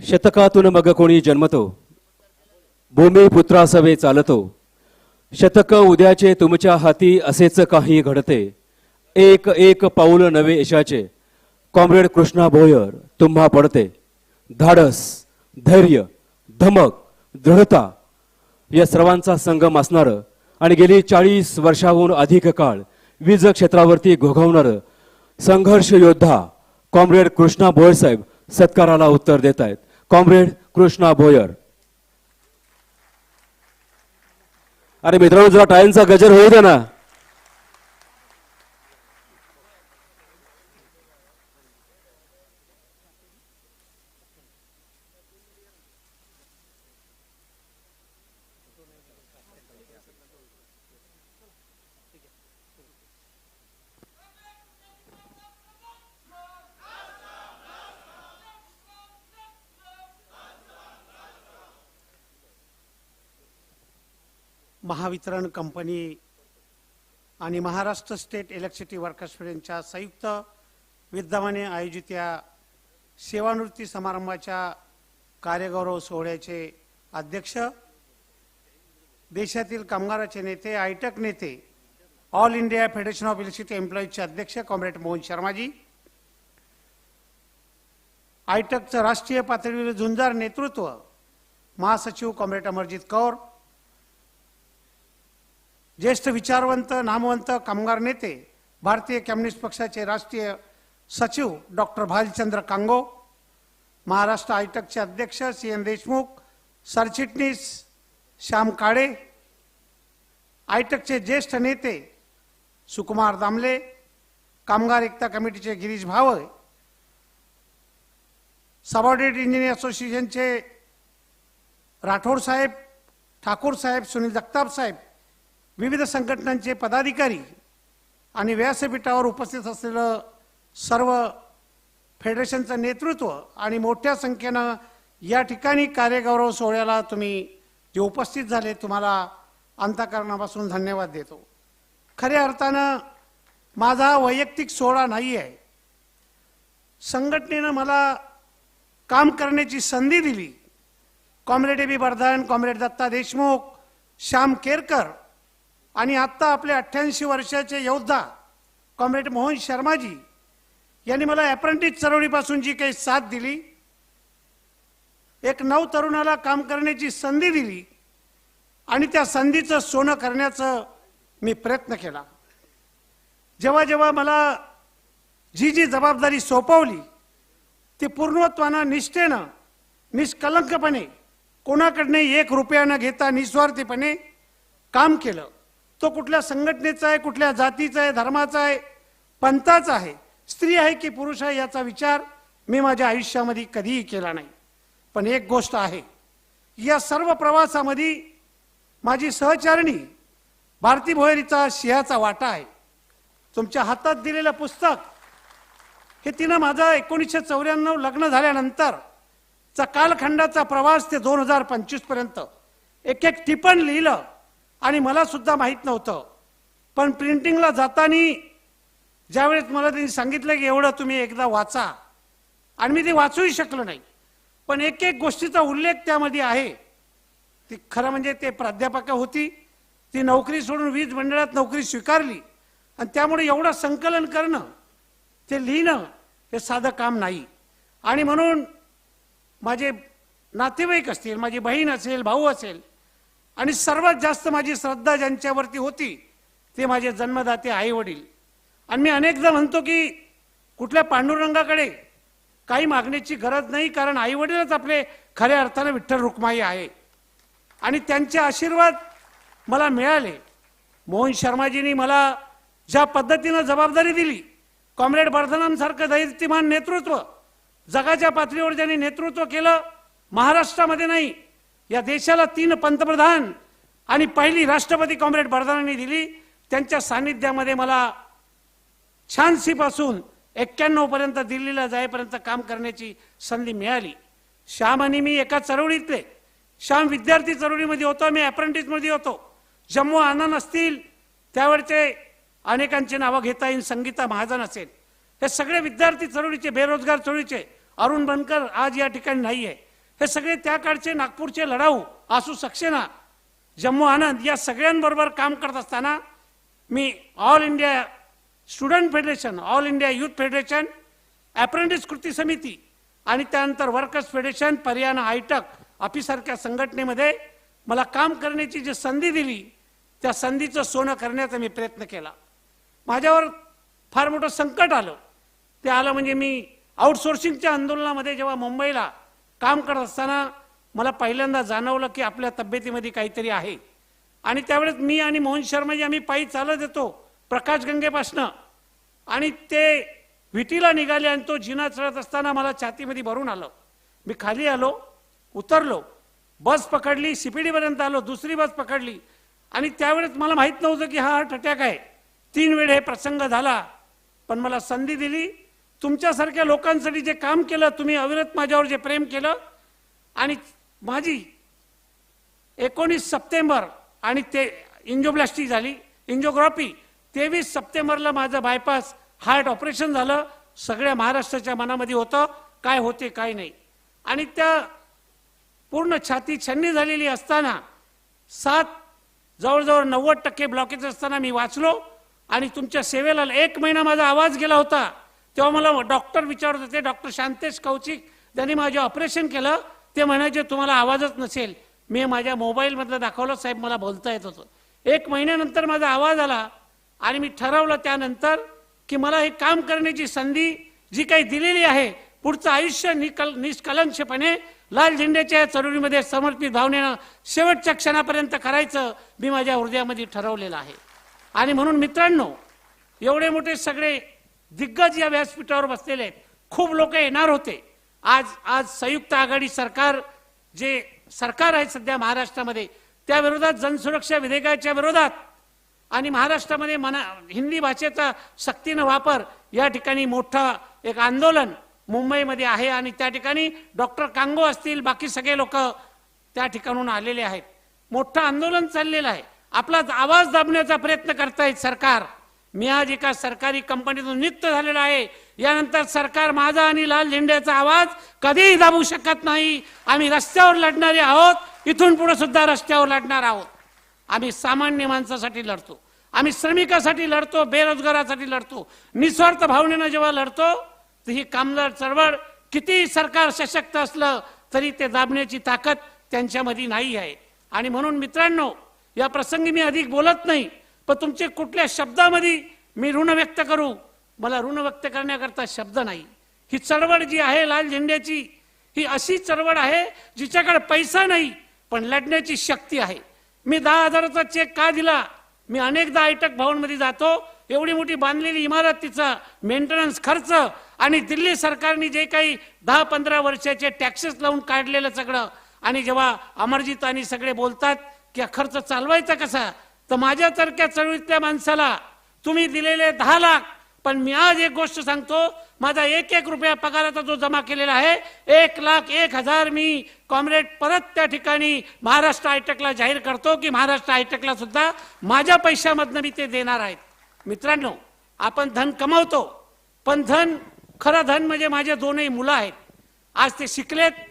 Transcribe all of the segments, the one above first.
शतकातून मग कोणी जन्मतो भूमी पुत्रासवे चालतो शतक उद्याचे तुमच्या हाती असेच काही घडते एक एक पाऊल नवे यशाचे कॉम्रेड कृष्णा भोयर तुम्हा पडते धाडस धैर्य धमक दृढता या सर्वांचा संगम असणार आणि गेली चाळीस वर्षाहून अधिक काळ वीज क्षेत्रावरती घोघवणार संघर्ष योद्धा कॉम्रेड कृष्णा भोयर साहेब सत्काराला उत्तर देत आहेत. कॉम्रेड कृष्णा भोयर. अरे मित्रांनो जरा टाळ्यांचा गजर होऊ दे ना. महावितरण कंपनी आणि महाराष्ट्र स्टेट इलेक्ट्रिसिटी वर्कर्स फेडरेशनच्या संयुक्त विद्यमाने आयोजित या सेवानिवृत्ती समारंभाच्या कार्यगौरव सोहळ्याचे अध्यक्ष देशातील कामगाराचे नेते आयटक नेते all India federation of electricity एम्प्लॉईजचे अध्यक्ष कॉम्रेड मोहन शर्माजी आयटकचं राष्ट्रीय पातळीवर झुंजार नेतृत्व महासचिव कॉम्रेड अमरजित कौर ज्येष्ठ विचारवंत नामवंत कामगार नेते भारतीय कम्युनिस्ट पक्षाचे राष्ट्रीय सचिव डॉक्टर भालचंद्र कांगो महाराष्ट्र आयटकचे अध्यक्ष सी एन देशमुख सरचिटणीस श्याम काळे आयटकचे ज्येष्ठ नेते सुकुमार दामले कामगार एकता कमिटीचे गिरीश भावळे सबॉर्डिनेट इंजिनियर असोसिएशनचे राठोड साहेब ठाकूर साहेब सुनील जगताप साहेब विविध संघटनांचे पदाधिकारी आणि व्यासपीठावर उपस्थित असलेलं सर्व फेडरेशनचं नेतृत्व आणि मोठ्या संख्येनं या ठिकाणी कार्यगौरव सोहळ्याला तुम्ही जे उपस्थित झाले तुम्हाला अंतकरणापासून धन्यवाद देतो. खऱ्या अर्थानं माझा वैयक्तिक सोहळा नाही आहे. संघटनेनं मला काम करण्याची संधी दिली. Comrade A B Bardhan comrade Datta Deshmukh Shyam Kerkar आणि आत्ता आपले अठ्ठ्याऐंशी वर्षाचे योद्धा कॉम्रेड मोहन शर्माजी यांनी मला अप्रेंटिस चळवळीपासून जी काही साथ दिली एक नऊ तरुणाला काम करण्याची संधी दिली आणि त्या संधीचं सोनं करण्याचं मी प्रयत्न केला. जेव्हा जेव्हा मला जी जी जबाबदारी सोपवली ती पूर्णत्वानं निष्ठेनं निष्कलंकपणे कोणाकडनं एक रुपया न घेता निस्वार्थीपणे काम केलं. तो कुठल्या संघटनेचा आहे कुठल्या जातीचा आहे धर्माचा आहे पंथाचा आहे स्त्री आहे की पुरुष आहे याचा विचार मी माझ्या आयुष्यामध्ये कधीही केला नाही. पण एक गोष्ट आहे या सर्व प्रवासामध्ये माझी सहचारिणी भारती भोयरीचा सिंहाचा वाटा आहे. तुमच्या हातात दिलेलं पुस्तक हे तिनं माझं एकोणीसशे चौऱ्याण्णव लग्न झाल्यानंतर चा कालखंडाचा प्रवास ते दोन हजार पंचवीसपर्यंत एक एक टिपण लिहिलं. आणि मला सुद्धा माहीत नव्हतं. पण प्रिंटिंगला जाताना ज्यावेळेस मला त्यांनी सांगितलं की एवढं तुम्ही एकदा वाचा. आणि मी ते वाचूही शकलो नाही. पण एक एक गोष्टीचा उल्लेख त्यामध्ये आहे. ती खरं म्हणजे ते प्राध्यापका होती. ती नोकरी सोडून वीज मंडळात नोकरी स्वीकारली. आणि त्यामुळे एवढं संकलन करणं ते लिहिणं हे साधं काम नाही. आणि म्हणून माझे नातेवाईक असतील माझी बहीण असेल भाऊ असेल आणि सर्वात जास्त माझी श्रद्धा ज्यांच्यावरती होती ते माझे जन्मदाते आई वडील आणि मी अनेकदा म्हणतो की कुठल्या पांडुरंगाकडे काही मागण्याची गरज नाही कारण आई वडीलच आपले खऱ्या अर्थानं विठ्ठल रुक्माई आहे. आणि त्यांचे आशीर्वाद मला मिळाले. मोहन शर्माजींनी मला ज्या पद्धतीनं जबाबदारी दिली कॉम्रेड वर्धनांसारखं दैत्यमान नेतृत्व जगाच्या पातळीवर ज्यांनी नेतृत्व केलं महाराष्ट्रामध्ये नाही या देशाला तीन पंतप्रधान आणि पहिली राष्ट्रपती कॉम्रेड वर्धनांनी दिली. त्यांच्या सान्निध्यामध्ये मला छानशीपासून एक्क्याण्णव पर्यंत दिल्लीला जाईपर्यंत काम करण्याची संधी मिळाली. श्याम आणि मी एका चळवळीतले. श्याम विद्यार्थी चळवळीमध्ये होतो मी अप्रेंटिसमध्ये होतो. जम्मू आनंद असतील त्यावेळचे अनेकांची नावं घेता येईल संगीता महाजन असेल. हे सगळे विद्यार्थी चळवळीचे बेरोजगार चळवळीचे. अरुण बनकर आज या ठिकाणी नाही आहे हे सगळे त्या काळचे नागपूरचे लढाऊ आसू सक्सेना जम्मू आनंद या सगळ्यांबरोबर काम करत असताना मी All India Student Federation All India Youth Federation apprentice कृती समिती आणि त्यानंतर वर्कर्स फेडरेशन पर्यान आयटक अपिसारख्या संघटनेमध्ये मला काम करण्याची जी संधी दिली त्या संधीचं सोनं करण्याचा मी प्रयत्न केला. माझ्यावर फार मोठं संकट आलं. ते आलं म्हणजे मी आउटसोर्सिंगच्या आंदोलनामध्ये जेव्हा मुंबईला काम करत असताना मला पहिल्यांदा जाणवलं की आपल्या तब्येतीमध्ये काहीतरी आहे. आणि त्यावेळेस मी आणि मोहन शर्माजी आम्ही पायी चालत येतो प्रकाश गंगेपासनं. आणि ते विटीला निघाले आणि तो जिना चढत असताना मला छातीमध्ये भरून आलं. मी खाली आलो उतरलो बस पकडली शिपिडीपर्यंत आलो दुसरी बस पकडली. आणि त्यावेळेस मला माहीत नव्हतं की हा हार्ट अटॅक आहे. तीन वेळ हे प्रसंग झाला पण मला संधी दिली तुमच्यासारख्या लोकांसाठी जे काम केलं तुम्ही अविरत माझ्यावर जे प्रेम केलं आणि माझी एकोणीस सप्टेंबर आणि ते इंजोब्लास्टी झाली इंजोग्राफी तेवीस सप्टेंबरला माझं बायपास हार्ट ऑपरेशन झालं सगळ्या महाराष्ट्राच्या मनामध्ये होतं काय होते काय नाही. आणि त्या पूर्ण छाती छन्नी झालेली असताना सात जवळजवळ नव्वद टक्के ब्लॉकेज असताना मी वाचलो आणि तुमच्या सेवेला एक महिना माझा आवाज गेला होता. तेव्हा मला डॉक्टर विचारत होते डॉक्टर शांतेश कौशिक त्यांनी माझे ऑपरेशन केलं ते म्हणायचे तुम्हाला आवाजच नसेल. मी माझ्या मोबाईलमधलं दाखवलं साहेब मला बोलता येत होतं. एक महिन्यानंतर माझा आवाज आला आणि मी ठरवलं त्यानंतर की मला हे काम करण्याची संधी जी काही दिलेली आहे पुढचं आयुष्य निकल निष्कलंशपणे लाल झेंड्याच्या या चळवळीमध्ये समर्पित भावनेनं शेवटच्या क्षणापर्यंत करायचं मी माझ्या हृदयामध्ये ठरवलेलं आहे. आणि म्हणून मित्रांनो एवढे मोठे सगळे दिग्गज या व्यासपीठावर बसलेले आहेत. खूप लोक येणार होते. आज आज संयुक्त आघाडी सरकार जे सरकार आहे सध्या महाराष्ट्रामध्ये त्या विरोधात जनसुरक्षा विधेयकाच्या विरोधात आणि महाराष्ट्रामध्ये मना हिंदी भाषेचा सक्तीनं वापर या ठिकाणी मोठं एक आंदोलन मुंबईमध्ये आहे आणि त्या ठिकाणी डॉक्टर कांगो असतील बाकी सगळे लोक त्या ठिकाणून आलेले आहेत. मोठं आंदोलन चाललेलं आहे. आपला आवाज दाबण्याचा प्रयत्न करतायत सरकार. मी आज एका सरकारी कंपनीतून नियुक्त झालेला आहे. यानंतर सरकार माझा आणि लाल झेंड्याचा आवाज कधीही दाबू शकत नाही. आम्ही रस्त्यावर लढणारे आहोत. इथून पुढे सुद्धा रस्त्यावर लढणार आहोत. आम्ही सामान्य माणसासाठी लढतो. आम्ही श्रमिकासाठी लढतो बेरोजगारासाठी लढतो. निस्वार्थ भावनेनं जेव्हा लढतो तर ही कामगार चळवळ किती सरकार सशक्त असलं तरी ते दाबण्याची ताकद त्यांच्यामध्ये नाही आहे. आणि म्हणून मित्रांनो या प्रसंगी मी अधिक बोलत नाही. पण तुमचे कुठल्या शब्दामध्ये मी ऋण व्यक्त करू? मला ऋण व्यक्त करण्याकरता शब्द नाही. ही चळवळ जी आहे लाल झेंड्याची ही अशी चळवळ आहे जिच्याकडे पैसा नाही पण लढण्याची शक्ती आहे. मी दहा हजाराचा चेक का दिला? मी अनेकदा आयटक भवनमध्ये जातो एवढी मोठी बांधलेली इमारत तिचा मेंटेनन्स खर्च आणि दिल्ली सरकारने जे काही दहा पंधरा वर्षाचे टॅक्सेस लावून काढलेलं सगळं आणि जेव्हा अमरजित आणि सगळे बोलतात की खर्च चालवायचा कसा? तर माझ्यासारख्या चळवळीतल्या माणसाला तुम्ही दिलेले दहा लाख पण मी आज एक गोष्ट सांगतो माझा एक एक रुपया पगाराचा जो जमा केलेला आहे एक लाख एक हजार मी कॉम्रेड परत त्या ठिकाणी महाराष्ट्र आयटकला जाहीर करतो की महाराष्ट्र हायटेकला सुद्धा माझ्या पैशामधनं मी ते देणार आहेत. मित्रांनो आपण धन कमावतो पण धन खरं धन म्हणजे माझे दोनही मुलं आहेत. आज ते शिकलेत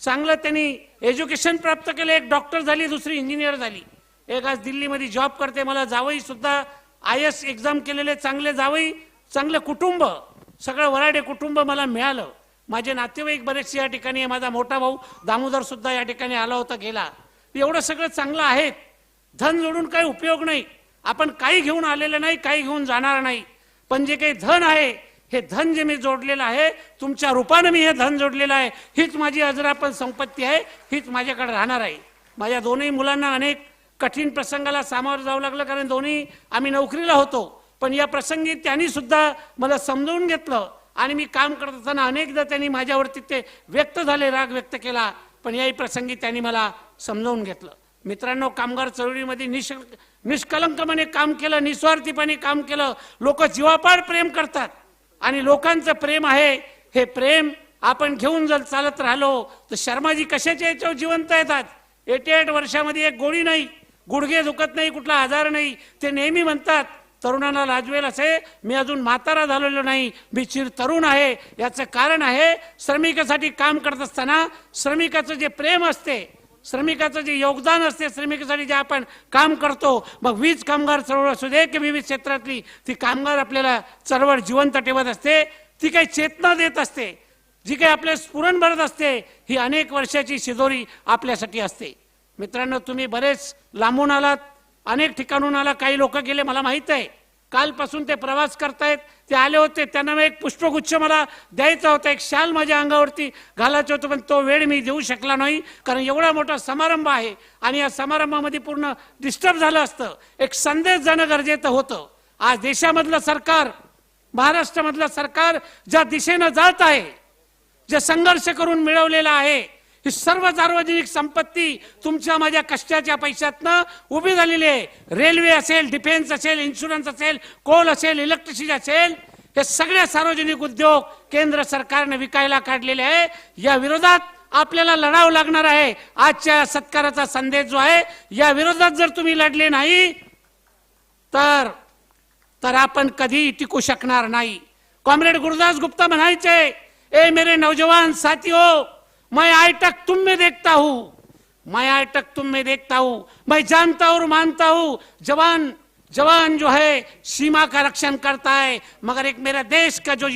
चांगलं त्यांनी एज्युकेशन प्राप्त केलं एक डॉक्टर झाली दुसरी इंजिनियर झाली. एक आज दिल्लीमध्ये जॉब करते मला जावई सुद्धा आय एस एक्झाम केलेले चांगले जावई चांगलं कुटुंब सगळं वराडे कुटुंब मला मिळालं. माझे नातेवाईक बरेचसे या ठिकाणी आहे. माझा मोठा भाऊ दामोदर सुद्धा या ठिकाणी आला होता गेला. एवढं सगळं चांगलं आहे धन जोडून काही उपयोग नाही. आपण काही घेऊन आलेलं नाही काही घेऊन जाणार नाही. पण जे काही धन आहे हे धन जे मी जोडलेलं आहे तुमच्या रूपानं मी हे धन जोडलेलं आहे. हीच माझी अजरापण संपत्ती आहे हीच माझ्याकडे राहणार आहे. माझ्या दोन्ही मुलांना अनेक कठीण प्रसंगाला सामोरं जावं लागलं कारण दोन्ही आम्ही नोकरीला होतो. पण या प्रसंगी त्यांनी सुद्धा मला समजावून घेतलं आणि मी काम करत असताना अनेकदा त्यांनी माझ्यावरती ते व्यक्त झाले राग व्यक्त केला. पण याही प्रसंगी त्यांनी मला समजावून घेतलं. मित्रांनो कामगार चळवळीमध्ये निश निष्कलंकपणे काम केलं निस्वार्थीपणे काम केलं. लोक जीवापाड प्रेम करतात आणि लोकांचं प्रेम आहे. हे प्रेम आपण घेऊन जर चालत राहिलो तर शर्माजी कशाच्या याच्यावर जिवंत येतात? एटी एट वर्षामध्ये एक गोळी नाही. गुडघे दुखत नाही कुठला आजार नाही. ते नेहमी म्हणतात तरुणांना लाजवेल असे मी अजून म्हातारा झालेलो नाही मी चिर तरुण आहे. याचं कारण आहे श्रमिकासाठी काम करत असताना श्रमिकाचं जे प्रेम असते श्रमिकाचं जे योगदान असते श्रमिकासाठी जे आपण काम करतो मग वीज कामगार चळवळ असू दे की विविध क्षेत्रातली ती कामगार आपल्याला चळवळ जिवंत ठेवत असते ती काही चेतना देत असते. जी काही आपल्या स्फुरण भरत असते ही अनेक वर्षाची शिदोरी आपल्यासाठी असते. मित्रांनो तुम्ही बरेच लांबून आलात. अनेक ठिकाणून आला काही लोक गेले मला माहीत आहे. कालपासून ते प्रवास करतायत ते आले होते त्यांना एक पुष्पगुच्छ मला द्यायचा होता एक शाल माझ्या अंगावरती घालायचं होतं पण तो वेळ मी देऊ शकला नाही कारण एवढा मोठा समारंभ आहे. आणि या समारंभामध्ये पूर्ण डिस्टर्ब झालं असतं. एक संदेश जाणं गरजेचं होतं. आज देशामधलं सरकार महाराष्ट्रामधलं सरकार ज्या दिशेनं जात आहे जे संघर्ष करून मिळवलेला आहे ही सर्व सार्वजनिक संपत्ती तुमच्या माझ्या कष्टाच्या पैशातनं उभी झालेली आहे. रेल्वे असेल डिफेन्स असेल इन्शुरन्स असेल कोल असेल इलेक्ट्रिसिटी असेल हे सगळे सार्वजनिक उद्योग केंद्र सरकारने विकायला काढलेले आहे. या विरोधात आपल्याला लढावं लागणार आहे. आजच्या सत्काराचा संदेश जो आहे या विरोधात जर तुम्ही लढले नाही तर तर आपण कधी टिकू शकणार नाही. कॉम्रेड गुरुदास गुप्ता म्हणायचे ए मेरे नौजवान साथी हो मैं आज तक तुम में देखता हूँ। मैं आज तक तुम में देखता हूँ। मैं जानता और मानता हूँ, जवान जवान जो है, सीमा का रक्षण करता है। मगर एक मेरा देश का जो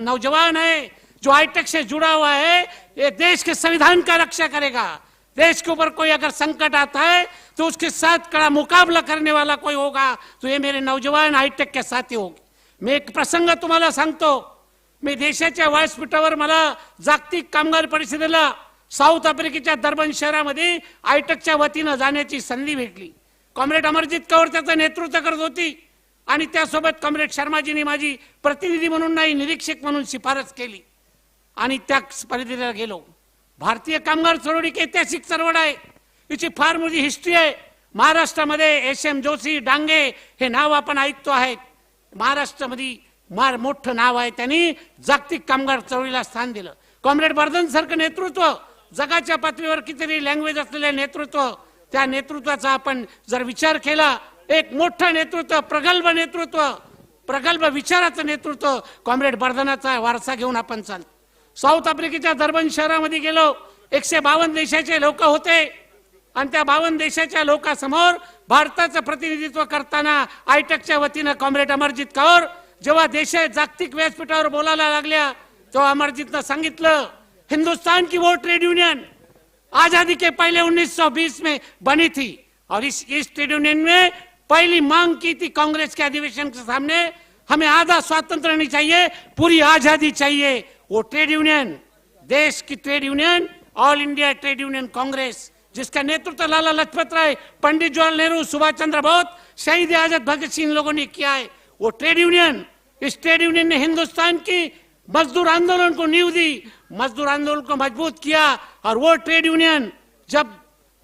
नौजवान है, जो हाईटेक से जुड़ा हुआ है, ये देश के संविधान का रक्षा करेगा। देश के ऊपर कोई अगर संकट आता है तो उसके साथ कड़ा मुकाबला करने वाला कोई होगा तो ये मेरे नौजवान हाईटेक के साथी होंगे। मैं एक प्रसंग तुम्हाला सांगतो मी देशाच्या व्यासपीठावर मला जागतिक कामगार परिषदेला साऊथ आफ्रिकेच्या दर्बन शहरामध्ये आयटकच्या वतीनं जाण्याची संधी भेटली. कॉम्रेड अमरजित कौर त्याचं नेतृत्व करत होती आणि त्यासोबत कॉम्रेड शर्माजींनी माझी प्रतिनिधी म्हणून नाही निरीक्षक म्हणून शिफारस केली. आणि त्या परिधिला गेलो. भारतीय कामगार चळवळ एक ऐतिहासिक चळवळ आहे. तिची फार मोठी हिस्ट्री आहे. महाराष्ट्रामध्ये एस एम जोशी डांगे हे नाव आपण ऐकतो आहेत महाराष्ट्रामध्ये मार मोठं नाव आहे त्यांनी जागतिक कामगार चळवळीला स्थान दिलं. कॉम्रेड बर्धन सारखं नेतृत्व जगाच्या पातळीवर कितीतरी लँग्वेज असलेलं नेतृत्व त्या नेतृत्वाचा आपण जर विचार केला एक मोठं नेतृत्व प्रगल्भ नेतृत्व प्रगल्भ विचाराचं नेतृत्व कॉम्रेड बर्धनाचा वारसा घेऊन आपण चाल साऊथ आफ्रिकेच्या दरबन शहरामध्ये गेलो एकशे बावन्न देशाचे लोक होते आणि त्या बावन्न देशाच्या लोकांसमोर भारताचं प्रतिनिधित्व करताना आयटकच्या वतीनं कॉम्रेड अमरजित कौर जेव्हा देश जागतिक व्यासपीठावर बोलायला लागल्या, तेव्हा अमरजीतनं सांगितलं हिंदुस्तान की वो ट्रेड यूनियन आज़ादी के पहले 1920 में बनी थी। और इस इस ट्रेड यूनियन में पहली मांग की थी कांग्रेस के अधिवेशन के सामने, हमें आधा स्वातंत्र नहीं चाहिए, पूरी आज़ादी चाहिए, वो ट्रेड यूनियन देश की trade union all India trade union congress, जिसका नेतृत्व लाला लजपत राय, पंडित जवाहरलाल नेहरू, सुभाष चंद्र बोस, शहीद आज़ाद भगत सिंह लोगों ने किया है। वो ट्रेड यूनियन इस ट्रेड यूनियन ने हिंदुस्तान की मजदूर आंदोलन को नींव दी, मजदूर आंदोलन को मज़बूत किया और वो ट्रेड यूनियन जब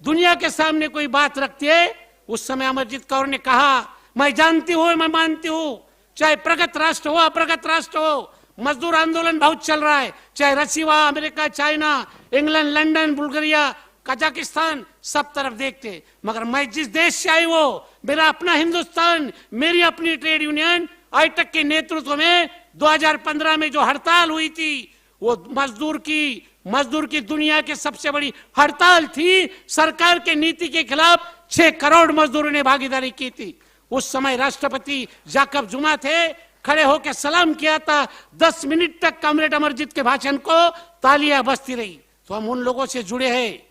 दुनिया के सामने कोई बात रखती है, उस समय अमरजीत कौर ने कहा, मैं जानती हूँ, मैं मानती हूँ, चाहे प्रगत राष्ट्र हो, अप्रगत राष्ट्र हो, मजदूर आंदोलन बहुत चल रहा है, चाहे Russia America, China, England, London, Bulgaria, Kazakhstan सब तरफ़ देखते मगर मैं जिस देश से आई वो मेरा अपना हिंदुस्तान, मेरी अपनी ट्रेड यूनियन, आईटक के नेतृत्व में 2015 में जो हड़ताल हुई थी, वो मजदूर की मजदूर की दुनिया की सबसे बड़ी हड़ताल थी। सरकार के नीति के खिलाफ छह करोड़ मजदूरों ने भागीदारी की थी। उस समय राष्ट्रपति जाकब जुमा थे, खड़े होकर सलाम किया था। दस मिनट तक कमरेड अमरजीत के भाषण को तालियाँ बजती रही। तो हम उन लोगों से जुड़े हैं।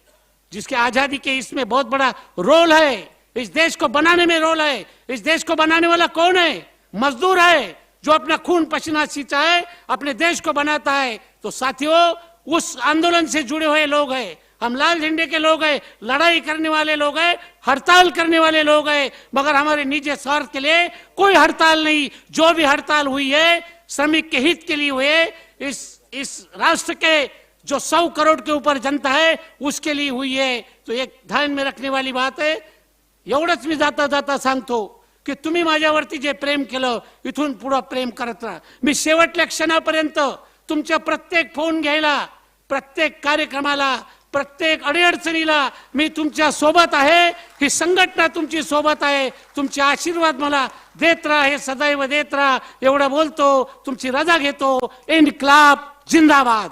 जिसके आज़ादी के इसमें बहुत बड़ा रोल है, इस देश को बनाने में रोल है, इस देश को बनाने वाला कौन है? मजदूर है, जो अपना खून पसीना सींचा है, अपने देश को बनाता है। तो साथियों, उस आंदोलन से जुड़े हुए लोग हैं। हम लाल झंडे के लोग हैं, लड़ाई करने वाले लोग हैं, हड़ताल करने वाले लोग हैं। मगर हमारे निजी स्वार्थ के लिए कोई हड़ताल नहीं। जो भी हड़ताल हुई है, श्रमिक के हित के लिए हुए इस इस राष्ट्र के जो सौ करोड़ के ऊपर जनता है उसके लिए हुई है। तो एक ध्यान में रखने वाली बात है एवढंच मी जाता जाता सांगतो की तुम्ही माझ्यावरती जे प्रेम केलं इथून पुढं प्रेम करत राहा. मी शेवटल्या क्षणापर्यंत तुमच्या प्रत्येक फोन घ्यायला प्रत्येक कार्यक्रमाला प्रत्येक अडीअडचणीला मी तुमच्यासोबत आहे. ही संघटना तुमची सोबत आहे. तुमचे आशीर्वाद मला देत राहा हे सदैव देत राहा. एवढं बोलतो तुमची रजा घेतो. एंड क्लाब जिंदाबाद.